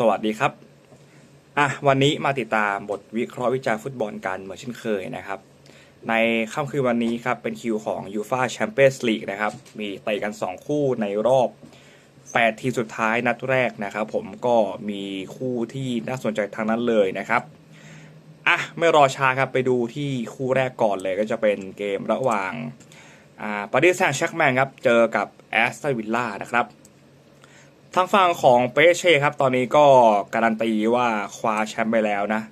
สวัสดีครับอะวันนี้มาติดตามบทวิเคราะห์วิจารณ์ฟุตบอลกันเหมือนเช่นเคยนะครับ ในค่ำคืนวันนี้ครับเป็นคิวของยูฟาแชมเปี้ยนส์ลีกนะครับ มีเตะกัน 2 คู่ในรอบ 8 ทีมสุดท้ายนัดแรกนะครับ ผมก็มีคู่ที่น่าสนใจทางนั้นเลยนะครับอะไม่รอช้าครับไปดูที่คู่แรกก่อนเลยก็จะเป็นเกมระหว่างอ่าปารีสแซงต์แชร์กแมงครับเจอกับแอสตันวิลล่านะครับ ทางฝั่งของเปเช่ครับ ตอนนี้ก็การันตีว่าคว้าแชมป์ไปแล้วนะ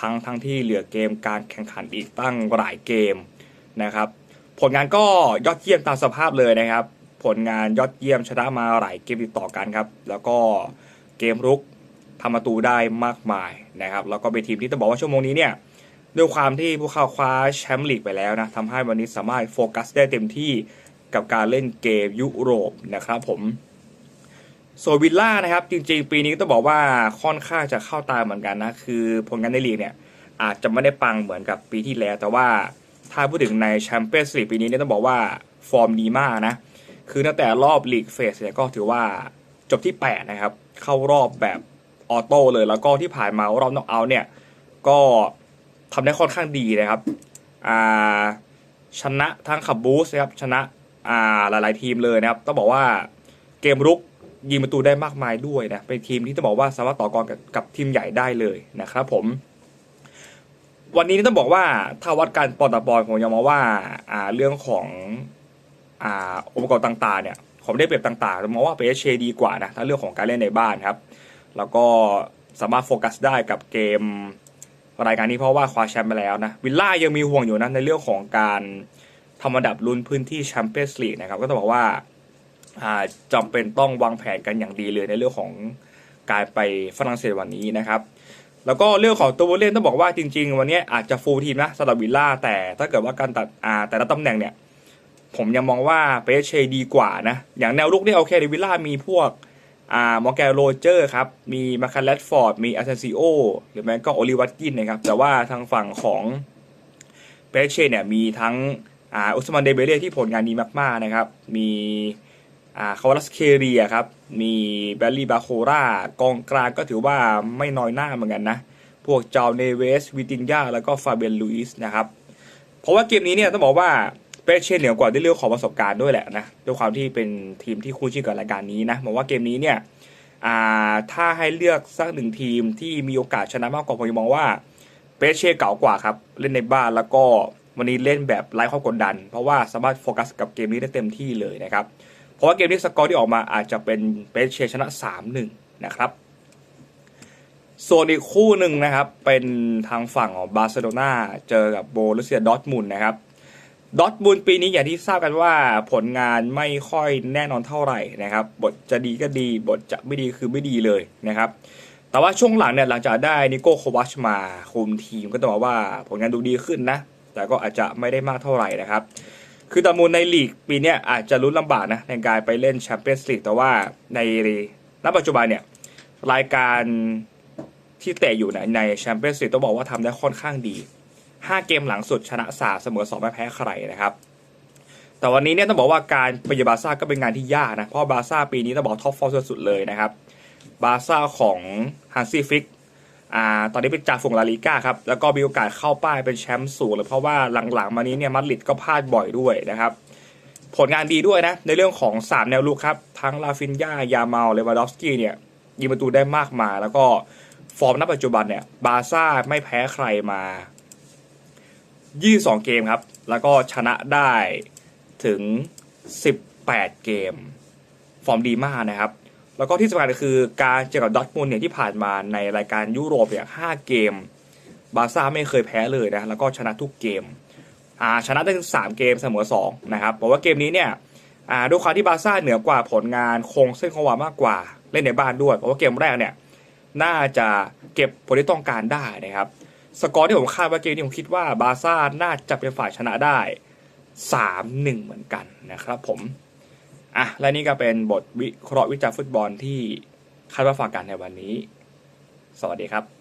ทั้งทั้งที่เหลือเกมการแข่งขันอีกตั้งหลายเกมนะครับ ผลงานก็ยอดเยี่ยมตามสภาพเลยนะครับ ผลงานยอดเยี่ยมชนะมาหลายเกมติดต่อกันครับ แล้วก็เกมรุกทำประตูได้มากมายนะครับ แล้วก็เป็นทีมที่ต้องบอกว่าชั่วโมงนี้เนี่ยด้วยความที่พวกเขาคว้าแชมป์ลีกไปแล้วนะทำให้วันนี้สามารถโฟกัสได้เต็มที่กับการเล่นเกมยุโรปนะครับผม ส่วนวิลล่านะครับ จริงๆ ปีนี้ต้องบอกว่าค่อนข้างจะเข้าตาเหมือนกันนะ คือผลงานในลีกเนี่ย อาจจะไม่ได้ปังเหมือนกับปีที่แล้ว แต่ว่าถ้าพูดถึงในแชมเปี้ยนส์ลีกปีนี้เนี่ยต้องบอกว่าฟอร์มดีมากนะ คือตั้งแต่รอบลีกเฟสเนี่ยก็ถือว่าจบที่ 8 นะครับ เข้ารอบแบบออโต้เลย แล้วก็ที่ผ่านมารอบน็อกเอาท์เนี่ย ก็ทำได้ค่อนข้างดีนะครับอ่าชนะทั้งขับบูสนะครับชนะอ่าหลาย ๆ ทีมเลยนะครับต้องบอกว่าเกมรุก ยิงประตูได้มากมายด้วยนะเป็นทีมที่ต้องบอกว่าสามารถต่อกรกับกับทีมใหญ่ได้เลยนะครับผม วันนี้ต้องบอกว่าถ้าวัดการปอนต่อปอนผมยังมองว่าอ่าเรื่องของอ่าองค์ประกอบต่างๆเนี่ยผมได้เปรียบต่างๆมมองว่าเปเชดีกว่านะถ้าเรื่องของการเล่นในบ้านครับ แล้วก็สามารถโฟกัสได้กับเกมรายการนี้เพราะว่าคว้าแชมป์ไปแล้วนะวิลล่ายังมีห่วงอยู่นะในเรื่องของการทำอันดับลุ้นพื้นที่แชมเปี้ยนส์ลีกนะครับก็ต้องบอกว่า อ่าจำเป็นต้องวางแผนกันอย่างดีเลยในเรื่องของการไปฝรั่งเศสวันนี้นะครับแล้วก็เรื่องของตัวเล่นต้องบอกว่าจริง ๆ วันนี้อาจจะฟูลทีมนะสำหรับวิลล่าแต่ถ้าเกิดว่าการตัดอาแต่ละตำแหน่งเนี่ย ผมยังมองว่าเปเชดีกว่านะ อย่างแนวลุกเนี่ยโอเคในวิลล่ามีพวกอ่ามอร์แกนโรเจอร์ครับ มีมาคาเลตฟอร์ด มีอาเซนซิโอหรือแม้ก็โอลิวัตกินนะครับ แต่ว่าทางฝั่งของเปเชเนี่ยมีทั้งอ่าอุสมานเดเบเล่ที่ผลงานดีมากๆนะครับ มี คาวาลัสเคเรียครับ มีแบลลี่บาโครากองกลางก็ถือว่าไม่น้อยหน้าเหมือนกันนะ พวกเจ้าเนเวส วิตินยาแล้วก็ฟาเบนลุยส์นะครับ เพราะว่าเกมนี้เนี่ยต้องบอกว่าเปเช่เหนือกว่าด้วยเรื่องของประสบการณ์ด้วยแหละนะ ด้วยความที่เป็นทีมที่คู่ชิงกับรายการนี้นะผมว่าเกมนี้เนี่ยอ่าถ้าให้เลือกสักหนึ่งทีมที่มีโอกาสชนะมากกว่าผมมองว่าเปเช่เก่ากว่าครับ เล่นในบ้านแล้วก็วันนี้เล่นแบบไร้ควากดดัน เพราะว่าสามารถโฟกัสกับเกมนี้ได้เต็มที่เลยนะครับ เพราะว่าเกมนี้สกอร์ที่ออกมาอาจจะเป็นเปเช่ชนะ 3-1 นะครับ ส่วนอีกคู่หนึ่งนะครับ เป็นทางฝั่งของบาร์เซโลนาเจอกับโบรุสเซียดอทมุนนะครับดอทมุนปีนี้อย่างที่ทราบกันว่าผลงานไม่ค่อยแน่นอนเท่าไหร่นะครับ บทจะดีก็ดี บทจะไม่ดีคือไม่ดีเลยนะครับ แต่ว่าช่วงหลังเนี่ยหลังจากได้นิโก้โควัชมาคุมทีมก็ต้องบอกว่าผลงานดูดีขึ้นนะ แต่ก็อาจจะไม่ได้มากเท่าไหร่นะครับ คือดอมุนในลีกปีนี้อาจจะลุ้นลำบากนะในการไปเล่นแชมเปี้ยนส์ลีกแต่ว่าในณปัจจุบันเนี่ยรายการที่เตะอยู่ในในแชมเปี้ยนส์ลีกต้องบอกว่าทำได้ค่อนข้างดี 5 เกมหลังสุดชนะ3เสมอ2ไม่แพ้ใครนะครับ แต่วันนี้เนี่ยต้องบอกว่าการไปเยบาซ่าก็เป็นงานที่ยากนะ เพราะบาซ่าปีนี้ต้องบอกท็อปฟอร์สุดๆเลยนะครับ บาซ่าของฮันซี่ฟิก อ่าตอนนี้เป็นจ่าฝูงลาลิก้าครับแล้วก็มีโอกาสเข้าป้ายเป็นแชมป์สูงเลยเพราะว่าหลังๆมานี้เนี่ยมาดริดก็พลาดบ่อยด้วยนะครับผลงานดีด้วยนะ ในเรื่องของ 3 แนวลุกครับ ทั้งลาฟินยายาเมาเลวาดอฟสกี้เนี่ยยิงประตูได้มากมายแล้วก็ฟอร์มณปัจจุบันเนี่ยบาซ่าไม่แพ้ใครมา 22 เกมครับ แล้วก็ชนะได้ถึง 18 เกม ฟอร์มดีมากนะครับ แล้วก็ที่สำคัญก็คือการเจอกับดอทมุนเนี่ยที่ผ่านมาในรายการยุโรปเนี่ย5เกม บาซ่าไม่เคยแพ้เลยนะแล้วก็ชนะทุกเกมอ่าชนะได้ถึง3เกมเสมอ2นะครับเพราะว่าเกมนี้เนี่ยอ่าด้วยความที่บาซ่าเหนือกว่าผลงานคงเส้นคงวามากกว่าเล่นในบ้านด้วยเพราะว่าเกมแรกเนี่ยน่าจะเก็บผลที่ต้องการได้นะครับสกอร์ที่ผมคาดว่าเกมนี้ผมคิดว่าบาซ่าน่าจะเป็นฝ่ายชนะได้ 3-1 เหมือนกันนะครับผม อะและนี่ก็เป็นบทวิเคราะห์วิจารณ์ฟุตบอลที่คาดว่าฝากกันในวันนี้ สวัสดีครับ